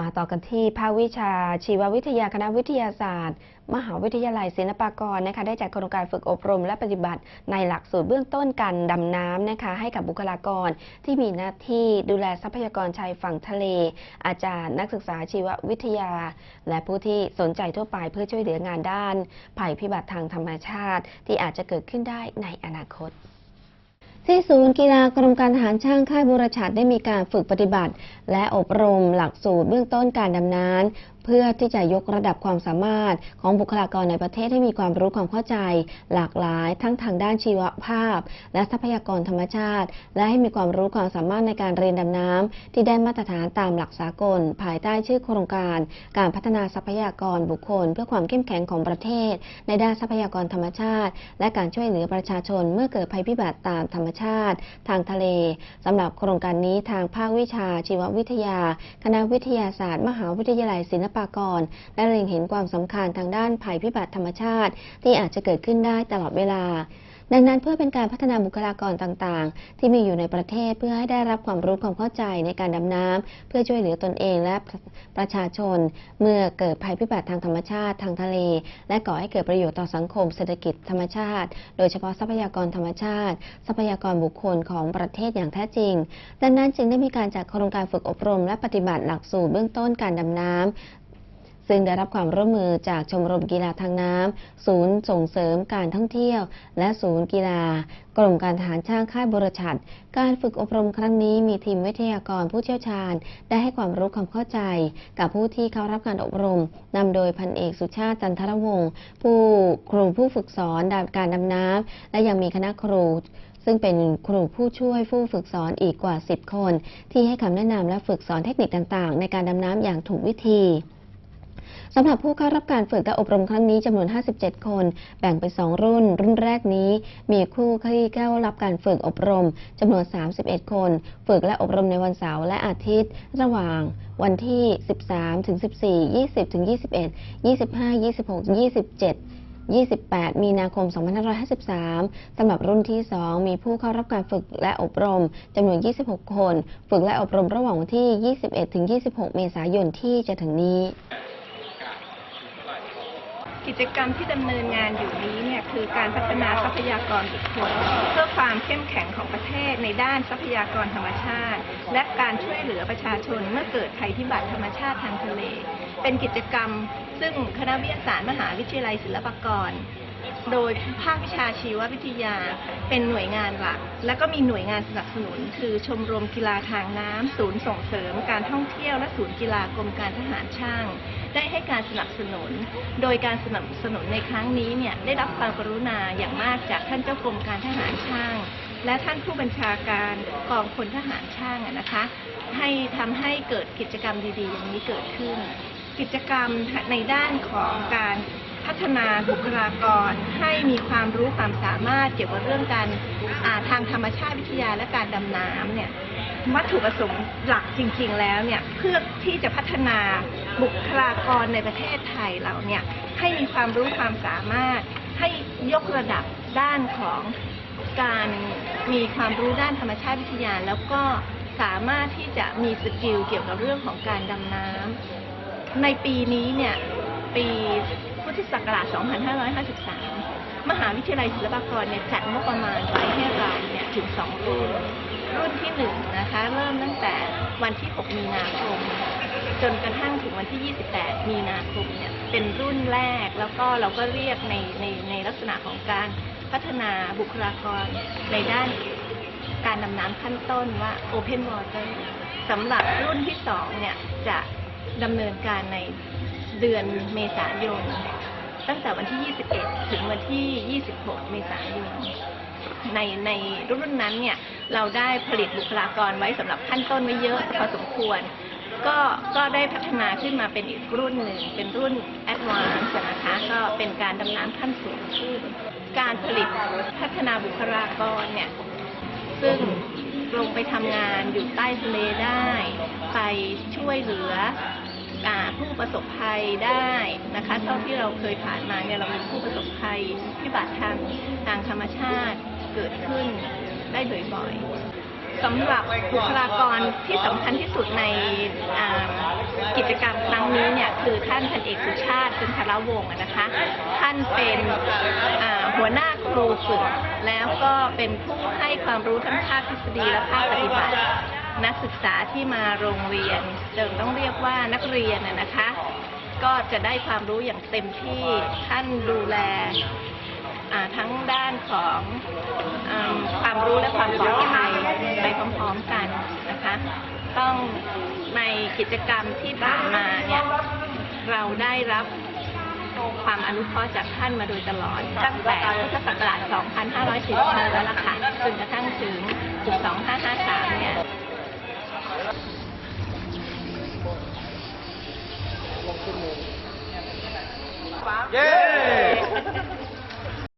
มาต่อกันที่ภาควิชาชีววิทยาคณะวิทยาศาสตร์ มหาวิทยาลัยศิลปากรนะคะได้จัดโครงการฝึกอบรมและปฏิบัติ ในหลักสูตรเบื้องต้นการดำน้ำนะคะให้กับบุคลากร ที่มีหน้าที่ดูแลทรัพยากรชายฝั่งทะเล อาจารย์นักศึกษาชีววิทยา และผู้ที่สนใจทั่วไปเพื่อช่วยเหลืองานด้าน ภัยพิบัติทางธรรมชาติ ที่อาจจะเกิดขึ้นได้ในอนาคต ที่ศูนย์กีฬากรมการทหารช่างค่ายบุรชัดได้มีการฝึกปฏิบัติ และอบรมหลักสูตรเบื้องต้นการดำน้ำเพื่อที่จะยกระดับความสามารถของบุคลากรในประเทศให้มีความรู้ความเข้าใจ หลากหลายทั้งทางด้านชีวภาพ และทรัพยากรธรรมชาติ และให้มีความรู้ความสามารถในการเรียนดำน้ำที่ได้มาตรฐานตามหลักสากล ภายใต้ชื่อโครงการ การพัฒนาทรัพยากรบุคคล เพื่อความเข้มแข็งของประเทศ ในด้านทรัพยากรธรรมชาติ และการช่วยเหลือประชาชนเมื่อเกิดภัยพิบัติตามธรรมชาติ ทางทะเลสำหรับโครงการนี้ทางภาควิชาชีววิทยา คณะวิทยาศาสตร์ มหาวิทยาลัยศิลปากรและเล็งเห็นความสำคัญทางด้านภัยพิบัติธรรมชาติ ที่อาจจะเกิดขึ้นได้ตลอดเวลาดังนั้นเพื่อเป็นการพัฒนาบุคลากรต่างๆ ที่มีอยู่ในประเทศเพื่อให้ได้รับความรู้ความเข้าใจในการดำน้ำเพื่อช่วยเหลือตนเองและประชาชน เมื่อเกิดภัยพิบัติทางธรรมชาติทางทะเล และก่อให้เกิดประโยชน์ต่อสังคมเศรษฐกิจธรรมชาติ โดยเฉพาะทรัพยากรธรรมชาติ ทรัพยากรบุคคลของประเทศอย่างแท้จริง ดังนั้นจึงได้มีการจัดโครงการฝึกอบรม และปฏิบัติหลักสูตรเบื้องต้นการดำน้ำ ซึ่งได้รับความร่วมมือจากชมรมกีฬาทางน้ำ ศูนย์ส่งเสริมการท่องเที่ยว และศูนย์กีฬา กรมการทหารช่างค่ายบรชัด การฝึกอบรมครั้งนี้มีทีมวิทยากรผู้เชี่ยวชาญ ได้ให้ความรู้ความเข้าใจ กับผู้ที่เข้ารับการอบรมนำโดยพันเอกสุชาติจันทรวงศ์ผู้ครูผู้ฝึกสอนด้านการดำน้ำและยังมีคณะครูซึ่งเป็นครูผู้ช่วยผู้ฝึกสอนอีกกว่า 10 คน ที่ให้คำแนะนำและฝึกสอนเทคนิคต่างๆ ในการดำน้ำอย่างถูกวิธี สำหรับผู้เข้ารับการฝึกและอบรมครั้งนี้จำนวน 57 คน แบ่งเป็น 2 รุ่น รุ่นแรกนี้ มีคู่ที่เข้ารับการฝึกอบรมจำนวน 31 คน ฝึกและอบรมในวันเสาร์และอาทิตย์ ระหว่างวันที่ 13 ถึง 14 20 ถึง 21 25 26 27 28 มีนาคม 2553 สำหรับรุ่นที่ 2 มีผู้เข้ารับการฝึกและอบรมจำนวน 26 คน ฝึกและอบรมระหว่างวันที่ 21 ถึง 26 เมษายนที่จะถึงนี้ กิจกรรมที่ดำเนินงานอยู่นี้เนี่ยคือการพัฒนาทรัพยากรบุคคลเพื่อความเข้มแข็งของประเทศในด้านทรัพยากรธรรมชาติ และการช่วยเหลือประชาชนเมื่อเกิดภัยพิบัติธรรมชาติทางทะเล เป็นกิจกรรมซึ่งคณะวิทยาศาสตร์มหาวิทยาลัยศิลปากร โดยภาควิชาชีววิทยาเป็นหน่วยงานหลัก และก็มีหน่วยงานสนับสนุน คือชมรมกีฬาทางน้ำศูนย์ส่งเสริมการท่องเที่ยวและศูนย์กีฬากรมการทหารช่าง ได้ให้การสนับสนุน โดยการสนับสนุนในครั้งนี้เนี่ยได้รับความกรุณาอย่างมากจากท่านเจ้ากรมการทหารช่าง และท่านผู้บัญชาการกองพลทหารช่างนะคะ ให้ทำให้เกิดกิจกรรมดีๆ อย่างนี้เกิดขึ้น กิจกรรมในด้านของการ พัฒนาบุคลากรให้มีความรู้ความสามารถเกี่ยวกับเรื่องการาทางธรรมชาติวิทยาและการดำน้ำเนี่ยวัตถุประสงค์หลักจริง ๆ แล้วเนี่ยเพื่อที่จะพัฒนาบุคลากรในประเทศไทยเราเนี่ยให้มีความรู้ความสามารถให้ยกระดับด้านของการมีความรู้ด้านธรรมชาติวิทยา แล้วก็สามารถที่จะมีสกิลเกี่ยวกับเรื่องของการดำน้ำในปีนี้เนี่ยปี พุทธศักราช 2553 มหาวิทยาลัยศิลปากรเนี่ยจัดงบประมาณไว้ให้เราเนี่ยถึง 2 รุ่น รุ่นที่ 1 นะคะ เริ่มตั้งแต่วันที่ 6 มีนาคม จนกระทั่งถึงวันที่ 28 มีนาคมเนี่ยเป็นรุ่นแรกแล้วก็เราก็เรียกในในในลักษณะของการพัฒนาบุคลากรในด้านการดำน้ำขั้นต้นว่า Open Water สำหรับรุ่นที่2เนี่ยจะดำเนินการใน เดือนเมษายน ตั้งแต่วันที่ 21 ถึงวันที่ 26 เมษายน ในในรุ่นนั้นเนี่ยเราได้ผลิตบุคลากรไว้สำหรับขั้นต้นไว้เยอะพอสมควร ก็ก็ได้พัฒนาขึ้นมาเป็นอีกรุ่นหนึ่ง เป็นรุ่น Advance นะคะก็เป็นการดำน้ำขั้นสูงขึ้น การผลิตพัฒนาบุคลากรเนี่ยซึ่งลงไปทำงานอยู่ใต้ทะเลได้ ไปช่วยเหลือ ภัยได้นะคะเท่าที่เราเคยผ่านมาเนี่ยเรามีผู้ประสบภัยพิบัติทางทางธรรมชาติเกิดขึ้นได้บ่อยๆสำหรับบุคลากรที่สำคัญที่สุดในกิจกรรมครั้งนี้เนี่ยคือท่านพันเอกสุชาติจุนทรวงศ์นะคะ ท่านเป็นหัวหน้าครูฝึกแล้วก็เป็นผู้ให้ความรู้ทั้งภาคทฤษฎีและภาคปฏิบัตินักศึกษาที่มาโรงเรียนเดิมต้องเรียกว่านักเรียนนะคะ ก็จะได้ความรู้อย่างเต็มที่ท่านดูแลทั้งด้านของอความรู้และความปลอดภัยไปพร้อมๆกันนะคะ ต้องในกิจกรรมที่ผ่านมาเนี่ยเราได้รับความอนุเคราะห์จากท่านมาโดยตลอด ตั้งแต่พุทธศักราช 2540แล้วล่ะค่ะจนกระทั่งถึง 2553 เนี่ยเย้